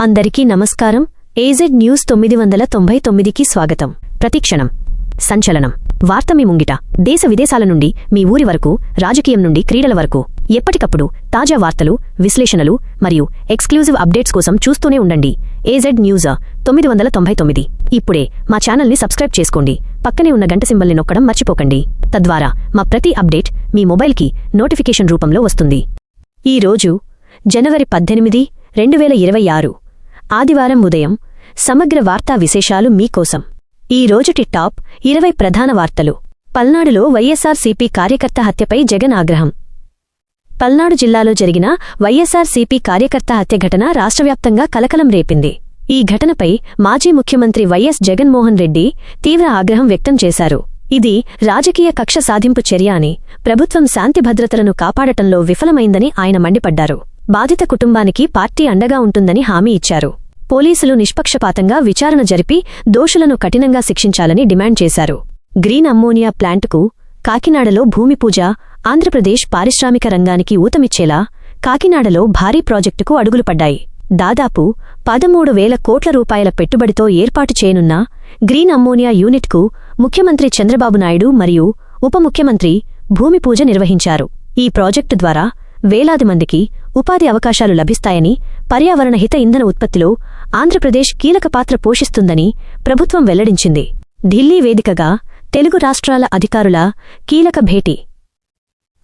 అందరికీ నమస్కారం. AZ news తొమ్మిది వందల తొంభై తొమ్మిదికి స్వాగతం. ప్రతిక్షణం. సంచలనం. వార్త మీ ముంగిట. దేశ విదేశాల నుండి మీ ఊరి వరకు రాజకీయం నుండి క్రీడల వరకు. ఎప్పటికప్పుడు తాజా వార్తలు విశ్లేషణలు మరియు ఎక్స్క్లూజివ్ అప్డేట్స్ కోసం చూస్తూనే ఉండండి. ఏజెడ్ న్యూస్ తొమ్మిది వందల తొంభై తొమ్మిది. ఇప్పుడే మా ఛానల్ని సబ్స్క్రైబ్ చేసుకోండి. పక్కనే ఉన్న గంట సింబల్ని నొక్కడం మర్చిపోకండి. తద్వారా మా ప్రతి అప్డేట్ మీ మొబైల్కి నోటిఫికేషన్ రూపంలో వస్తుంది. ఈ రోజు జనవరి పద్దెనిమిది రెండు వేల ఇరవై ఆరు. ఆదివారం ఉదయం సమగ్ర వార్తా విశేషాలు మీకోసం. ఈ రోజుటి టాప్ ఇరవై ప్రధాన వార్తలు. పల్నాడులో వైఎస్సార్సీపీ కార్యకర్త హత్యపై జగన్ ఆగ్రహం. పల్నాడు జిల్లాలో జరిగిన వైఎస్సార్సీపీ కార్యకర్త హత్య ఘటన రాష్ట్రవ్యాప్తంగా కలకలం రేపింది. ఈ ఘటనపై మాజీ ముఖ్యమంత్రి వైఎస్ జగన్మోహన్ రెడ్డి తీవ్ర ఆగ్రహం వ్యక్తం చేశారు. ఇది రాజకీయ కక్ష సాధింపు చర్య అని ప్రభుత్వం శాంతి భద్రతలను కాపాడటంలో విఫలమైందని ఆయన మండిపడ్డారు. బాధిత కుటుంబానికి పార్టీ అండగా ఉంటుందని హామీ ఇచ్చారు. పోలీసులు నిష్పక్షపాతంగా విచారణ జరిపి దోషులను కఠినంగా శిక్షించాలని డిమాండ్ చేశారు. గ్రీన్ అమ్మోనియా ప్లాంటుకు కాకినాడలో భూమిపూజ ఆంధ్రప్రదేశ్ పారిశ్రామిక రంగానికి ఊతమిచ్చేలా కాకినాడలో భారీ ప్రాజెక్టుకు అడుగులు పడ్డాయి. దాదాపు పదమూడు వేల కోట్ల రూపాయల పెట్టుబడితో ఏర్పాటు చేయనున్న గ్రీన్ అమ్మోనియా యూనిట్కు ముఖ్యమంత్రి చంద్రబాబు నాయుడు మరియు ఉప ముఖ్యమంత్రి భూమిపూజ నిర్వహించారు. ఈ ప్రాజెక్టు ద్వారా వేలాది మందికి ఉపాధి అవకాశాలు లభిస్తాయని పర్యావరణ హిత ఇంధన ఉత్పత్తిలో ఆంధ్రప్రదేశ్ కీలక పాత్ర పోషిస్తుందని ప్రభుత్వం వెల్లడించింది. ఢిల్లీ వేదికగా తెలుగు రాష్ట్రాల అధికారుల కీలక భేటీ.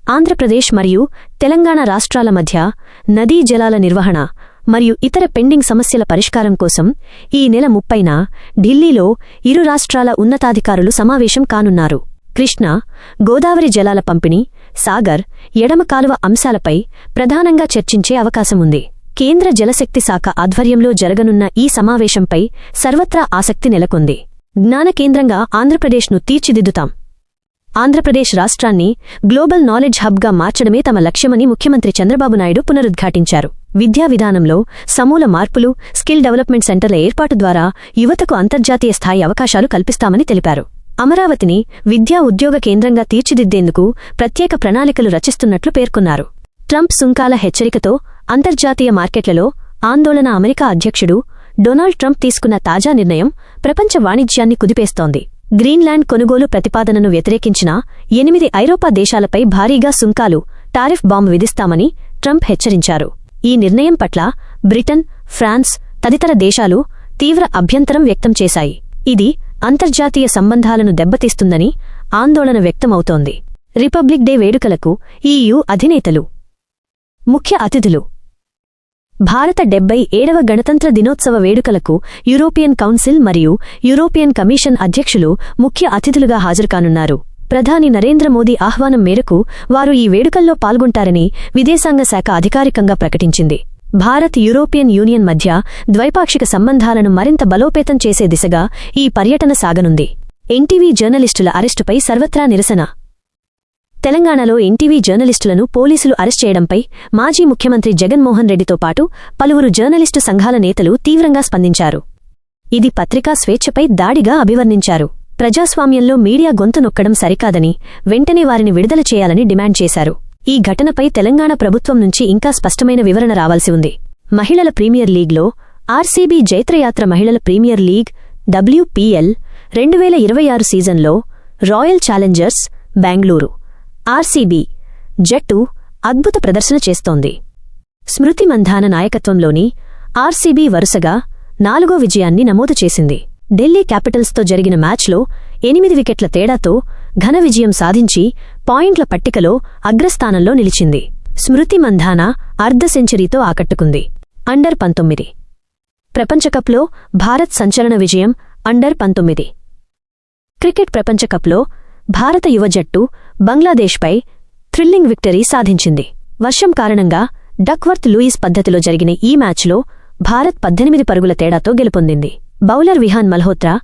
ఆంధ్రప్రదేశ్ మరియు తెలంగాణ రాష్ట్రాల మధ్య నదీ జలాల నిర్వహణ మరియు ఇతర పెండింగ్ సమస్యల పరిష్కారం కోసం ఈ నెల ముప్పైన ఢిల్లీలో ఇరు రాష్ట్రాల ఉన్నతాధికారులు సమావేశం కానున్నారు. కృష్ణా గోదావరి జలాల పంపిణీ సాగర్ ఎడమ కాలువ అంశాలపై ప్రధానంగా చర్చించే అవకాశముంది. కేంద్ర జలశక్తి శాఖ ఆధ్వర్యంలో జరగనున్న ఈ సమావేశంపై సర్వత్రా ఆసక్తి నెలకొంది. జ్ఞాన కేంద్రంగా ఆంధ్రప్రదేశ్ను తీర్చిదిద్దుతాం. ఆంధ్రప్రదేశ్ రాష్ట్రాన్ని గ్లోబల్ నాలెడ్జ్ హబ్గా మార్చడమే తమ లక్ష్యమని ముఖ్యమంత్రి చంద్రబాబు నాయుడు పునరుద్ఘాటించారు. విద్యా విధానంలో సమూల మార్పులు స్కిల్ డెవలప్మెంట్ సెంటర్ల ఏర్పాటు ద్వారా యువతకు అంతర్జాతీయ స్థాయి అవకాశాలు కల్పిస్తామని తెలిపారు. అమరావతిని విద్యా ఉద్యోగ కేంద్రంగా తీర్చిదిద్దేందుకు ప్రత్యేక ప్రణాళికలు రచిస్తున్నట్లు పేర్కొన్నారు. ట్రంప్ సుంకాల హెచ్చరికతో అంతర్జాతీయ మార్కెట్లలో ఆందోళన అమెరికా అధ్యక్షుడు డొనాల్డ్ ట్రంప్ తీసుకున్న తాజా నిర్ణయం ప్రపంచ వాణిజ్యాన్ని కుదిపేస్తోంది. గ్రీన్లాండ్ కొనుగోలు ప్రతిపాదనను వ్యతిరేకించిన ఎనిమిది ఐరోపా దేశాలపై భారీగా సుంకాలు టారిఫ్ బాంబు విధిస్తామని ట్రంప్ హెచ్చరించారు. ఈ నిర్ణయం పట్ల బ్రిటన్ ఫ్రాన్స్ తదితర దేశాలు తీవ్ర అభ్యంతరం వ్యక్తం చేశాయి. ఇది అంతర్జాతీయ సంబంధాలను దెబ్బతీస్తుందని ఆందోళన వ్యక్తమవుతోంది. రిపబ్లిక్ డే వేడుకలకు ఈయూ అధినేతలు ముఖ్య అతిథులు. భారత డెబ్బై ఏడవ గణతంత్ర దినోత్సవ వేడుకలకు యూరోపియన్ కౌన్సిల్ మరియు యూరోపియన్ కమిషన్ అధ్యక్షులు ముఖ్య అతిథులుగా హాజరుకానున్నారు. ప్రధాని నరేంద్ర మోదీ ఆహ్వానం మేరకు వారు ఈ వేడుకల్లో పాల్గొంటారని విదేశాంగ శాఖ అధికారికంగా ప్రకటించింది. భారత్ యూరోపియన్ యూనియన్ మధ్య ద్వైపాక్షిక సంబంధాలను మరింత బలోపేతం చేసే దిశగా ఈ పర్యటన సాగనుంది. ఎన్టీవీ జర్నలిస్టుల అరెస్టుపై సర్వత్రా నిరసన. తెలంగాణలో ఎన్టీవీ జర్నలిస్టులను పోలీసులు అరెస్ట్ చేయడంపై మాజీ ముఖ్యమంత్రి జగన్మోహన్ రెడ్డితో పాటు పలువురు జర్నలిస్టు సంఘాల నేతలు తీవ్రంగా స్పందించారు. ఇది పత్రికా స్వేచ్ఛపై దాడిగా అభివర్ణించారు. ప్రజాస్వామ్యంలో మీడియా గొంతు నొక్కడం సరికాదని వెంటనే వారిని విడుదల చేయాలని డిమాండ్ చేశారు. ఈ ఘటనపై తెలంగాణ ప్రభుత్వం నుంచి ఇంకా స్పష్టమైన వివరణ రావాల్సి ఉంది. మహిళల ప్రీమియర్ లీగ్లో ఆర్సీబీ జైత్రయాత్ర మహిళల ప్రీమియర్ లీగ్ డబ్ల్యూపీఎల్ రెండు వేల ఇరవై ఆరు సీజన్లో రాయల్ ఛాలెంజర్స్ బెంగళూరు. ఆర్సీబీ జట్టు అద్భుత ప్రదర్శన చేస్తోంది. స్మృతి మంధాన నాయకత్వంలోని ఆర్సీబీ వరుసగా నాలుగో విజయాన్ని నమోదు చేసింది. ఢిల్లీ క్యాపిటల్స్తో జరిగిన మ్యాచ్లో ఎనిమిది వికెట్ల తేడాతో ఘన విజయం సాధించి పాయింట్ల పట్టికలో అగ్రస్థానంలో నిలిచింది. స్మృతి మంధాన అర్ధ సెంచరీతో ఆకట్టుకుంది. అండర్ పంతొమ్మిది. ప్రపంచకప్లో భారత్ సంచలన విజయం అండర్ పంతొమ్మిది. క్రికెట్ ప్రపంచకప్లో భారత యువ జట్టు బంగ్లాదేశ్పై థ్రిల్లింగ్ విక్టరీ సాధించింది. వర్షం కారణంగా డక్వర్త్ లూయిస్ పద్ధతిలో జరిగిన ఈ మ్యాచ్లో భారత్ పద్దెనిమిది పరుగుల తేడాతో గెలుపొందింది. బౌలర్ విహాన్ మల్హోత్రా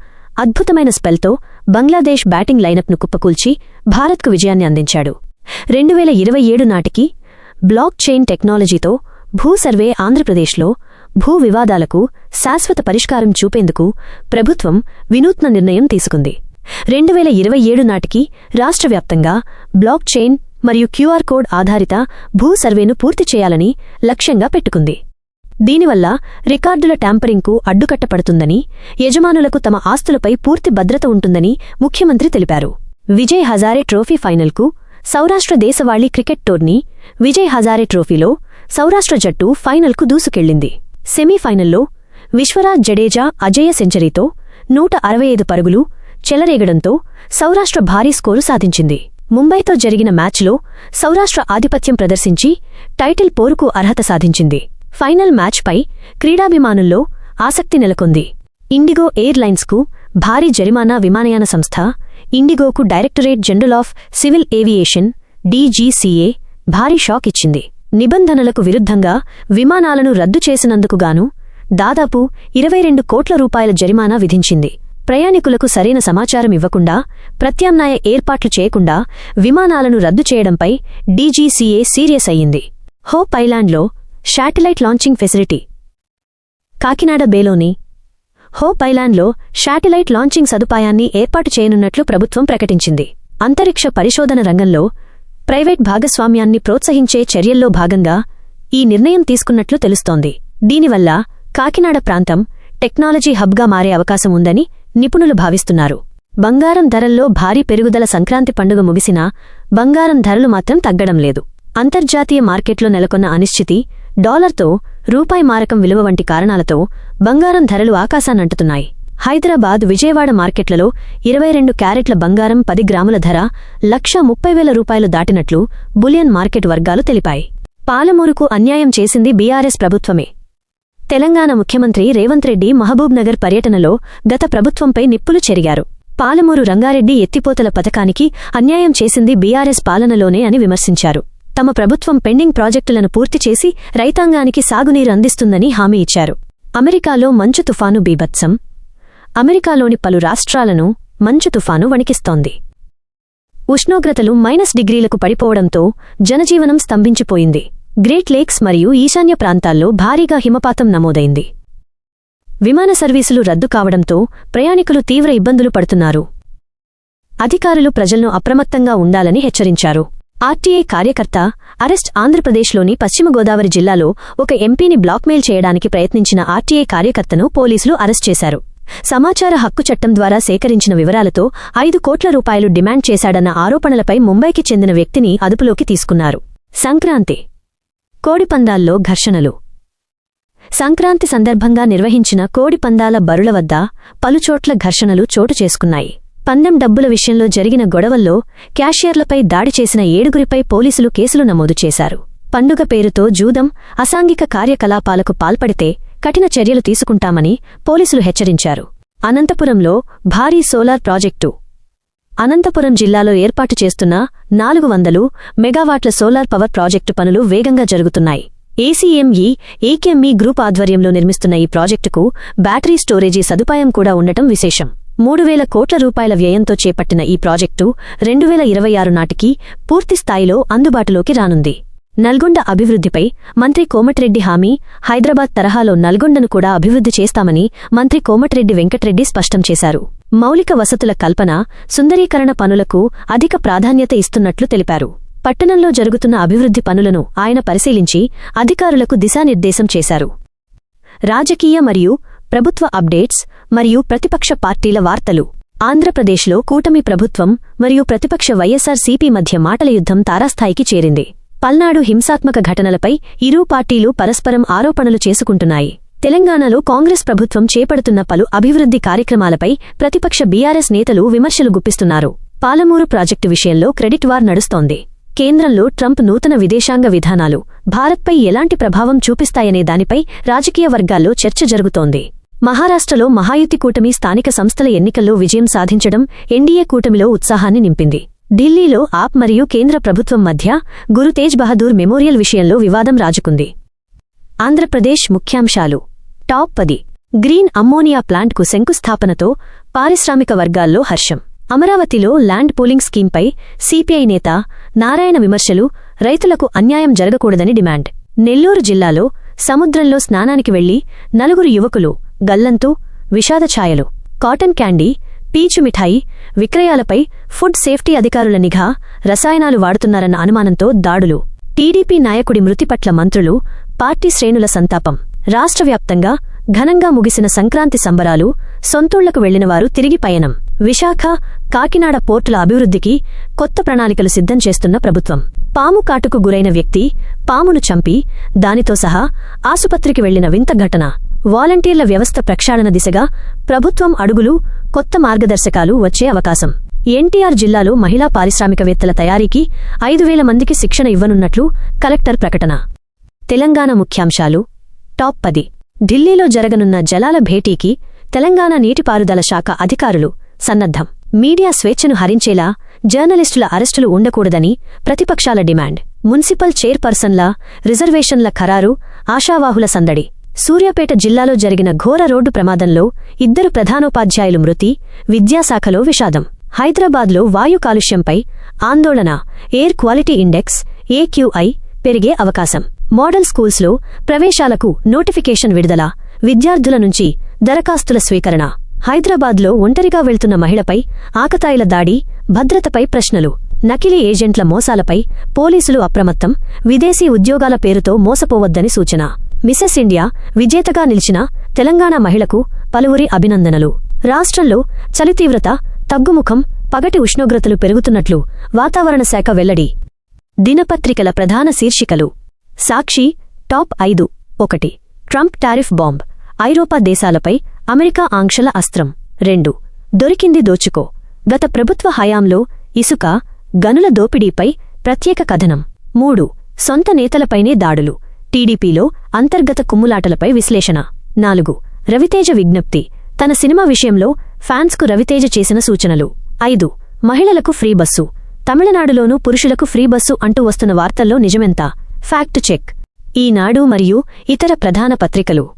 అద్భుతమైన స్పెల్తో బంగ్లాదేశ్ బ్యాటింగ్ లైనప్ను కుప్పకూల్చి భారత్కు విజయాన్ని అందించాడు. రెండు వేల ఇరవై ఏడు నాటికి బ్లాక్ చైన్ టెక్నాలజీతో భూ సర్వే ఆంధ్రప్రదేశ్లో భూ వివాదాలకు శాశ్వత పరిష్కారం చూపేందుకు ప్రభుత్వం వినూత్న నిర్ణయం తీసుకుంది. రెండు వేల ఇరవై ఏడు నాటికి రాష్ట్రవ్యాప్తంగా బ్లాక్ చైన్ మరియు క్యూఆర్ కోడ్ ఆధారిత భూ సర్వేను పూర్తి చేయాలని లక్ష్యంగా పెట్టుకుంది. దీనివల్ల రికార్డుల ట్యాంపరింగ్కు అడ్డుకట్టపడుతుందని యజమానులకు తమ ఆస్తులపై పూర్తి భద్రత ఉంటుందని ముఖ్యమంత్రి తెలిపారు. విజయ్ హజారే ట్రోఫీ ఫైనల్కు సౌరాష్ట్ర దేశవాళీ క్రికెట్ టోర్నీ విజయ్ హజారే ట్రోఫీలో సౌరాష్ట్ర జట్టు ఫైనల్కు దూసుకెళ్ళింది సెమీఫైనల్లో విశ్వరాజ్ జడేజా అజేయ సెంచరీతో నూట అరవై ఐదు పరుగులు చెలరేగడంతో సౌరాష్ట్ర భారీ స్కోరు సాధించింది. ముంబైతో జరిగిన మ్యాచ్లో సౌరాష్ట్ర ఆధిపత్యం ప్రదర్శించి టైటిల్ పోరుకు అర్హత సాధించింది. ఫైనల్ మ్యాచ్పై క్రీడాభిమానుల్లో ఆసక్తి నెలకొంది. ఇండిగో ఎయిర్లైన్స్కు భారీ జరిమానా విమానయాన సంస్థ ఇండిగోకు directorate general of civil aviation DGCA భారీ షాక్ ఇచ్చింది. నిబంధనలకు విరుద్ధంగా విమానాలను రద్దు చేసినందుకుగాను దాదాపు ఇరవై రెండు కోట్ల రూపాయల జరిమానా విధించింది. ప్రయాణికులకు సరైన సమాచారం ఇవ్వకుండా ప్రత్యామ్నాయ ఏర్పాట్లు చేయకుండా విమానాలను రద్దు చేయడంపై డీజీసీఏ సీరియస్ అయ్యింది. హోప్ ఐలాండ్లో శాటిలైట్ లాంచింగ్ ఫెసిలిటీ. కాకినాడ బేలోని హోప్ ఐలాండ్లో శాటిలైట్ లాంచింగ్ సదుపాయాన్ని ఏర్పాటు చేయనున్నట్లు ప్రభుత్వం ప్రకటించింది. అంతరిక్ష పరిశోధన రంగంలో ప్రైవేట్ భాగస్వామ్యాన్ని ప్రోత్సహించే చర్యల్లో భాగంగా ఈ నిర్ణయం తీసుకున్నట్లు తెలుస్తోంది. దీనివల్ల కాకినాడ ప్రాంతం టెక్నాలజీ హబ్గా మారే అవకాశం ఉందని నిపుణులు భావిస్తున్నారు. బంగారం ధరల్లో భారీ పెరుగుదల సంక్రాంతి పండుగ ముగిసినా బంగారం ధరలు మాత్రం తగ్గడం లేదు. అంతర్జాతీయ మార్కెట్లో నెలకొన్న అనిశ్చితి డాలర్తో రూపాయి మారకం విలువ వంటి కారణాలతో బంగారం ధరలు ఆకాశానంటుతున్నాయి హైదరాబాద్ విజయవాడ మార్కెట్లలో ఇరవై రెండు క్యారెట్ల బంగారం పది గ్రాముల ధర లక్ష ముప్పై వేల రూపాయలు దాటినట్లు బులియన్ మార్కెట్ వర్గాలు తెలిపాయి. పాలమూరుకు అన్యాయం చేసింది బీఆర్ఎస్ ప్రభుత్వమే. తెలంగాణ ముఖ్యమంత్రి రేవంత్ రెడ్డి మహబూబ్నగర్ పర్యటనలో గత ప్రభుత్వంపై నిప్పులు చెరిగారు. పాలమూరు రంగారెడ్డి ఎత్తిపోతల పథకానికి అన్యాయం చేసింది బీఆర్ఎస్ పాలనలోనే అని విమర్శించారు. తమ ప్రభుత్వం పెండింగ్ ప్రాజెక్టులను పూర్తి చేసి రైతాంగానికి సాగునీరు అందిస్తుందని హామీ ఇచ్చారు. అమెరికాలో మంచు తుఫాను బీభత్సం. అమెరికాలోని పలు రాష్ట్రాలను మంచు తుఫాను వణికిస్తోంది. ఉష్ణోగ్రతలు మైనస్ డిగ్రీలకు పడిపోవడంతో జనజీవనం స్తంభించిపోయింది. గ్రేట్ లేక్స్ మరియు ఈశాన్య ప్రాంతాల్లో భారీగా హిమపాతం నమోదైంది. విమాన సర్వీసులు రద్దు కావడంతో ప్రయాణికులు తీవ్ర ఇబ్బందులు పడుతున్నారు. అధికారులు ప్రజలను అప్రమత్తంగా ఉండాలని హెచ్చరించారు. ఆర్టీఐ కార్యకర్త అరెస్ట్ ఆంధ్రప్రదేశ్లోని పశ్చిమ గోదావరి జిల్లాలో ఒక ఎంపీని బ్లాక్మెయిల్ చేయడానికి ప్రయత్నించిన ఆర్టీఐ కార్యకర్తను పోలీసులు అరెస్ట్ చేశారు. సమాచార హక్కు చట్టం ద్వారా సేకరించిన వివరాలతో ఐదు కోట్ల రూపాయలు డిమాండ్ చేశాడన్న ఆరోపణలపై ముంబైకి చెందిన వ్యక్తిని అదుపులోకి తీసుకున్నారు. సంక్రాంతి కోడిపందాల్లో ఘర్షణలు. సంక్రాంతి సందర్భంగా నిర్వహించిన కోడిపందాల బరుల వద్ద పలుచోట్ల ఘర్షణలు చోటు చేసుకున్నాయి. పందెం డబ్బుల విషయంలో జరిగిన గొడవల్లో క్యాషియర్లపై దాడి చేసిన ఏడుగురిపై పోలీసులు కేసులు నమోదు చేశారు. పండుగ పేరుతో జూదం అసాంఘిక కార్యకలాపాలకు పాల్పడితే కఠిన చర్యలు తీసుకుంటామని పోలీసులు హెచ్చరించారు. అనంతపురంలో భారీ సోలార్ ప్రాజెక్టు. అనంతపురం జిల్లాలో ఏర్పాటు చేస్తున్న నాలుగు వందలు మెగావాట్ల సోలార్ పవర్ ప్రాజెక్టు పనులు వేగంగా జరుగుతున్నాయి. ఏసీఎంఈ ఏకెంఈ గ్రూప్ ఆధ్వర్యంలో నిర్మిస్తున్న ఈ ప్రాజెక్టుకు బ్యాటరీ స్టోరేజీ సదుపాయం కూడా ఉండటం విశేషం. మూడు వేల కోట్ల రూపాయల వ్యయంతో చేపట్టిన ఈ ప్రాజెక్టు రెండు వేల ఇరవై ఆరు నాటికి పూర్తిస్థాయిలో అందుబాటులోకి రానుంది. నల్గొండ అభివృద్ధిపై మంత్రి కోమటిరెడ్డి హామీ హైదరాబాద్ తరహాలో నల్గొండను కూడా అభివృద్ధి చేస్తామని మంత్రి కోమటిరెడ్డి వెంకటరెడ్డి స్పష్టం చేశారు. మౌలిక వసతుల కల్పన సుందరీకరణ పనులకు అధిక ప్రాధాన్యత ఇస్తున్నట్లు తెలిపారు. పట్టణంలో జరుగుతున్న అభివృద్ధి పనులను ఆయన పరిశీలించి అధికారులకు దిశానిర్దేశం చేశారు. రాజకీయ మరియు ప్రభుత్వ అప్డేట్స్ మరియు ప్రతిపక్ష పార్టీల వార్తలు. ఆంధ్రప్రదేశ్లో కూటమి ప్రభుత్వం మరియు ప్రతిపక్ష వైఎస్సార్ మధ్య మాటల యుద్ధం తారాస్థాయికి చేరింది. పల్నాడు హింసాత్మక ఘటనలపై ఇరు పార్టీలు పరస్పరం ఆరోపణలు చేసుకుంటున్నాయి. తెలంగాణలో కాంగ్రెస్ ప్రభుత్వం చేపడుతున్న పలు అభివృద్ధి కార్యక్రమాలపై ప్రతిపక్ష బీఆర్ఎస్ నేతలు విమర్శలు గుప్పిస్తున్నారు. పాలమూరు ప్రాజెక్టు విషయంలో క్రెడిట్ వార్ నడుస్తోంది. కేంద్రంలో ట్రంప్ నూతన విదేశాంగ విధానాలు భారత్పై ఎలాంటి ప్రభావం చూపిస్తాయనే దానిపై రాజకీయ వర్గాల్లో చర్చ జరుగుతోంది. మహారాష్ట్రలో మహాయుతి కూటమి స్థానిక సంస్థల ఎన్నికల్లో విజయం సాధించడం ఎన్డీఏ కూటమిలో ఉత్సాహాన్ని నింపింది. ఢిల్లీలో ఆప్ మరియు కేంద్ర ప్రభుత్వం మధ్య గురు తేజ్ బహదూర్ మెమోరియల్ విషయంలో వివాదం రాజుకుంది. ఆంధ్రప్రదేశ్ ముఖ్యాంశాలు. టాప్ పది. గ్రీన్ అమ్మోనియా ప్లాంట్కు శంకుస్థాపనతో పారిశ్రామిక వర్గాల్లో హర్షం. అమరావతిలో ల్యాండ్ పూలింగ్ స్కీంపై సిపిఐ నేత నారాయణ విమర్శలు రైతులకు అన్యాయం జరగకూడదని డిమాండ్. నెల్లూరు జిల్లాలో సముద్రంలో స్నానానికి వెళ్ళి నలుగురు యువకులు గల్లంతు విషాదఛాయలు కాటన్ క్యాండీ పీచు మిఠాయి విక్రయాలపై ఫుడ్ సేఫ్టీ అధికారుల నిఘా రసాయనాలు వాడుతున్నారన్న అనుమానంతో దాడులు. టీడీపీ నాయకుడి మృతి పట్ల మంత్రులు పార్టీ శ్రేణుల సంతాపం. రాష్ట్ర వ్యాప్తంగా ఘనంగా ముగిసిన సంక్రాంతి సంబరాలు సొంతూళ్ళకు వెళ్ళినవారు తిరిగి పయనం. విశాఖ కాకినాడ పోర్టుల అభివృద్ధికి కొత్త ప్రణాళికలు సిద్ధం చేస్తున్న ప్రభుత్వం. పాము కాటుకు గురైన వ్యక్తి పామును చంపి దానితో సహా ఆసుపత్రికి వెళ్ళిన వింత ఘటన. వాలంటీర్ల వ్యవస్థ ప్రక్షాళన దిశగా ప్రభుత్వం అడుగులు కొత్త మార్గదర్శకాలు వచ్చే అవకాశం. ఎన్టీఆర్ జిల్లాలో మహిళా పారిశ్రామికవేత్తల తయారీకి ఐదు వేల మందికి శిక్షణ ఇవ్వనున్నట్లు కలెక్టర్ ప్రకటన. తెలంగాణ ముఖ్యాంశాలు టాప్ పది. ఢిల్లీలో జరగనున్న జలాల భేటీకి తెలంగాణ నీటిపారుదల శాఖ అధికారులు సన్నద్ధం. మీడియా స్వేచ్ఛను హరించేలా జర్నలిస్టుల అరెస్టులు ఉండకూడదని ప్రతిపక్షాల డిమాండ్. మున్సిపల్ చైర్పర్సన్ల రిజర్వేషన్ల ఖరారు ఆశావాహుల సందడి. సూర్యాపేట జిల్లాలో జరిగిన ఘోర రోడ్డు ప్రమాదంలో ఇద్దరు ప్రధానోపాధ్యాయులు మృతి విద్యాశాఖలో విషాదం. హైదరాబాద్లో వాయు కాలుష్యంపై ఆందోళన ఎయిర్ క్వాలిటీ ఇండెక్స్ ఏక్యూఐ పెరిగే అవకాశం. మోడల్ స్కూల్స్లో ప్రవేశాలకు నోటిఫికేషన్ విడుదల విద్యార్థుల నుంచి దరఖాస్తుల స్వీకరణ. హైదరాబాద్లో ఒంటరిగా వెళ్తున్న మహిళపై ఆకతాయిల దాడి భద్రతపై ప్రశ్నలు. నకిలీ ఏజెంట్ల మోసాలపై పోలీసులు అప్రమత్తం విదేశీ ఉద్యోగాల పేరుతో మోసపోవద్దని సూచన. మిసెస్ ఇండియా విజేతగా నిలిచిన తెలంగాణ మహిళకు పలువురి అభినందనలు. రాష్ట్రంలో చలి తీవ్రత తగ్గుముఖం పగటి ఉష్ణోగ్రతలు పెరుగుతున్నట్లు వాతావరణ శాఖ వెల్లడి. దినపత్రికల ప్రధాన శీర్షికలు. సాక్షి టాప్ ఐదు. ఒకటి. Trump tariff bomb. ఐరోపా దేశాలపై అమెరికా ఆంక్షల అస్త్రం. రెండు. దొరికింది దోచుకో. గత ప్రభుత్వ హయాంలో ఇసుక గనుల దోపిడీపై ప్రత్యేక కథనం. మూడు. సొంత నేతలపైనే దాడులు. టీడీపీలో అంతర్గత కుమ్ములాటలపై విశ్లేషణ. నాలుగు. రవితేజ విజ్ఞప్తి. తన సినిమా విషయంలో ఫ్యాన్స్కు రవితేజ చేసిన సూచనలు. ఐదు. మహిళలకు ఫ్రీ బస్సు. తమిళనాడులోనూ పురుషులకు ఫ్రీ బస్సు అంటూ వస్తున్న వార్తల్లో నిజమెంత? Fact check. ఈనాడు మరియు ఇతర ప్రధాన పత్రికలు.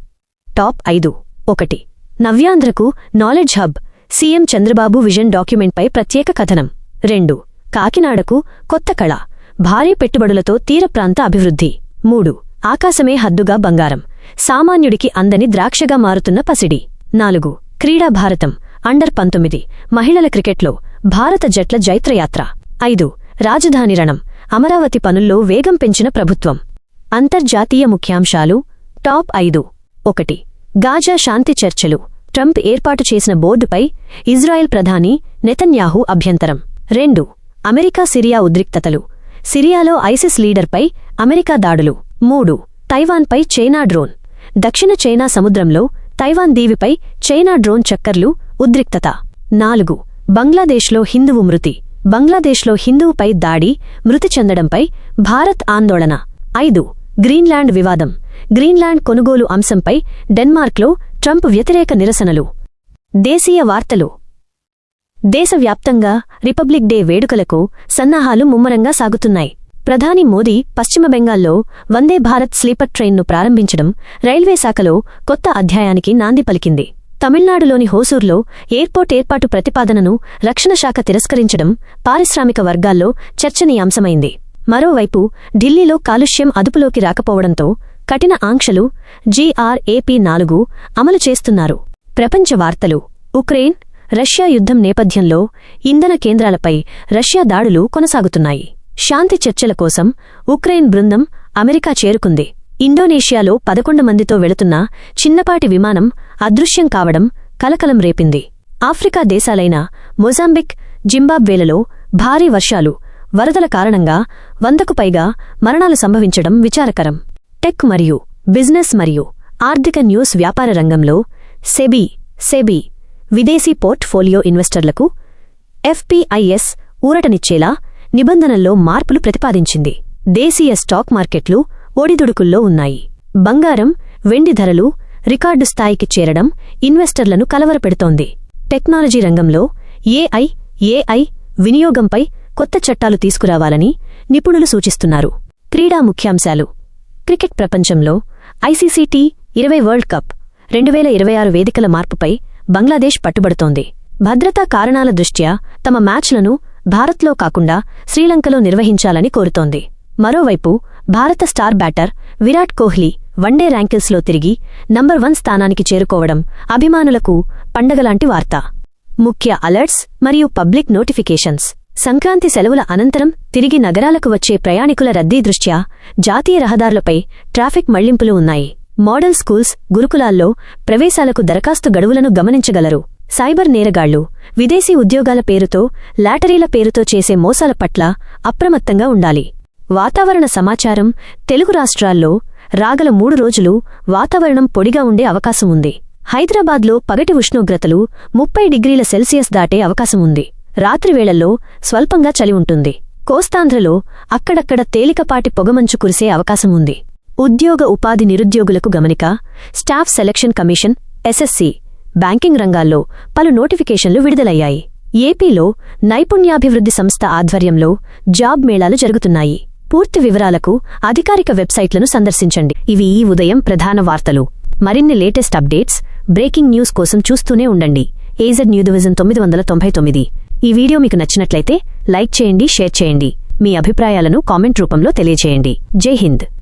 టాప్ ఐదు. ఒకటి. నవ్యాంధ్రకు knowledge hub CM Chandrababu vision డాక్యుమెంట్పై ప్రత్యేక కథనం. రెండు. కాకినాడకు కొత్త కళ భారీ పెట్టుబడులతో తీర ప్రాంత అభివృద్ధి. మూడు. ఆకాశమే హద్దుగా బంగారం. సామాన్యుడికి అందని ద్రాక్షగా మారుతున్న పసిడి. నాలుగు. క్రీడా భారతం. అండర్ పంతొమ్మిది. మహిళల క్రికెట్లో భారత జట్ల జైత్రయాత్ర. ఐదు. రాజధాని రణం. అమరావతి పనుల్లో వేగం పెంచిన ప్రభుత్వం. అంతర్జాతీయ ముఖ్యాంశాలు. టాప్ ఐదు. ఒకటి. గాజా శాంతి చర్చలు. ట్రంప్ ఏర్పాటు చేసిన బోర్డుపై ఇజ్రాయెల్ ప్రధాని నెతన్యాహు అభ్యంతరం. రెండు. అమెరికా సిరియా ఉద్రిక్తతలు. సిరియాలో ఐసిస్ లీడర్పై అమెరికా దాడులు. మూడు తైవాన్పై చైనా డ్రోన్. దక్షిణ చైనా సముద్రంలో తైవాన్ దీవిపై చైనా డ్రోన్ చక్కర్లు ఉద్రిక్తత. నాలుగు బంగ్లాదేశ్లో హిందువు మృతి. బంగ్లాదేశ్లో హిందువుపై దాడి మృతి చెందడంపై భారత్ ఆందోళన. ఐదు గ్రీన్లాండ్ వివాదం. గ్రీన్లాండ్ కొనుగోలు అంశంపై డెన్మార్క్లో ట్రంప్ వ్యతిరేక నిరసనలు. దేశీయ వార్తలు. దేశవ్యాప్తంగా రిపబ్లిక్ డే వేడుకలకు సన్నాహాలు ముమ్మరంగా సాగుతున్నాయి. ప్రధాని మోదీ పశ్చిమ బెంగాల్లో వందే భారత్ స్లీపర్ ట్రైన్ను ప్రారంభించడం రైల్వే శాఖలో కొత్త అధ్యాయానికి నాంది పలికింది. తమిళనాడులోని హోసూర్లో ఎయిర్పోర్ట్ ఏర్పాటు ప్రతిపాదనను రక్షణ శాఖ తిరస్కరించడం పారిశ్రామిక వర్గాల్లో చర్చనీయాంశమైంది. మరోవైపు ఢిల్లీలో కాలుష్యం అదుపులోకి రాకపోవడంతో కఠిన ఆంక్షలు జీఆర్ఏపీ నాలుగు అమలు చేస్తున్నారు. ప్రపంచ వార్తలు. ఉక్రెయిన్ రష్యా యుద్ధం నేపథ్యంలో ఇంధన కేంద్రాలపై రష్యా దాడులు కొనసాగుతున్నాయి. శాంతి చర్చల కోసం ఉక్రెయిన్ బృందం అమెరికా చేరుకుంది. ఇండోనేషియాలో పదకొండు మందితో వెళుతున్న చిన్నపాటి విమానం అదృశ్యం కావడం కలకలం రేపింది. ఆఫ్రికా దేశాలైన మొజాంబిక్ జింబాబ్వేలలో భారీ వర్షాలు వరదల కారణంగా వందకు పైగా మరణాలు సంభవించడం విచారకరం. టెక్ మరియు బిజినెస్ మరియు ఆర్థిక న్యూస్ వ్యాపార రంగంలో సెబీ సెబీ విదేశీ పోర్ట్ఫోలియో ఇన్వెస్టర్లకు ఎఫ్పిఐఎస్ ఊరటనిచ్చేలా నిబంధనల్లో మార్పులు ప్రతిపాదించింది. దేశీయ స్టాక్ మార్కెట్లు ఒడిదుడుకుల్లో ఉన్నాయి. బంగారం వెండి ధరలు రికార్డు స్థాయికి చేరడం ఇన్వెస్టర్లను కలవరపెడుతోంది. టెక్నాలజీ రంగంలో ఏఐ ఏఐ వినియోగంపై కొత్త చట్టాలు తీసుకురావాలని నిపుణులు సూచిస్తున్నారు. క్రీడా ముఖ్యాంశాలు. క్రికెట్ ప్రపంచంలో ఐసీసీటీ ఇరవై వరల్డ్ కప్ రెండు వేల ఇరవై ఆరు వేదికల మార్పుపై బంగ్లాదేశ్ పట్టుబడుతోంది. భద్రతా కారణాల దృష్ట్యా తమ మ్యాచ్లను భారత్లో కాకుండా శ్రీలంకలో నిర్వహించాలని కోరుతోంది. మరోవైపు భారత star batter Virat Kohli one day ర్యాంకిల్స్లో తిరిగి నంబర్ వన్ స్థానానికి చేరుకోవడం అభిమానులకు పండగలాంటి వార్త. ముఖ్య అలర్ట్స్ మరియు పబ్లిక్ నోటిఫికేషన్స్. సంక్రాంతి సెలవుల అనంతరం తిరిగి నగరాలకు వచ్చే ప్రయాణికుల రద్దీ దృష్ట్యా జాతీయ రహదారులపై ట్రాఫిక్ మళ్ళింపులు ఉన్నాయి. మోడల్ స్కూల్స్ గురుకులాల్లో ప్రవేశాలకు దరఖాస్తు గడువులను గమనించగలరు. సైబర్ నేరగాళ్ళు విదేశీ ఉద్యోగాల పేరుతో లాటరీల పేరుతో చేసే మోసాల పట్ల అప్రమత్తంగా ఉండాలి. వాతావరణ సమాచారం తెలుగు రాష్ట్రాల్లో రాగల మూడు రోజులు వాతావరణం పొడిగా ఉండే అవకాశం ఉంది. హైదరాబాద్లో పగటి ఉష్ణోగ్రతలు ముప్పై డిగ్రీల సెల్సియస్ దాటే అవకాశం ఉంది. రాత్రివేళల్లో స్వల్పంగా చలి ఉంటుంది. కోస్తాంధ్రలో అక్కడక్కడ తేలికపాటి పొగమంచు కురిసే అవకాశం ఉంది. ఉద్యోగ ఉపాధి నిరుద్యోగులకు గమనిక staff selection commission SSC. Banking రంగాల్లో పలు నోటిఫికేషన్లు విడుదలయ్యాయి. ఏపీలో నైపుణ్యాభివృద్ధి సంస్థ ఆధ్వర్యంలో జాబ్ మేళాలు జరుగుతున్నాయి. పూర్తి వివరాలకు అధికారిక వెబ్సైట్లను సందర్శించండి. ఇవి ఈ ఉదయం ప్రధాన వార్తలు. మరిన్ని లేటెస్ట్ అప్డేట్స్ బ్రేకింగ్ న్యూస్ కోసం చూస్తూనే ఉండండి. ఏజెడ్ న్యూ డివిజన్ తొమ్మిది వందల తొంభై తొమ్మిది. ఈ వీడియో మీకు నచ్చినట్లయితే లైక్ చేయండి షేర్ చేయండి. మీ అభిప్రాయాలను కామెంట్ రూపంలో తెలియచేయండి. జై హింద్.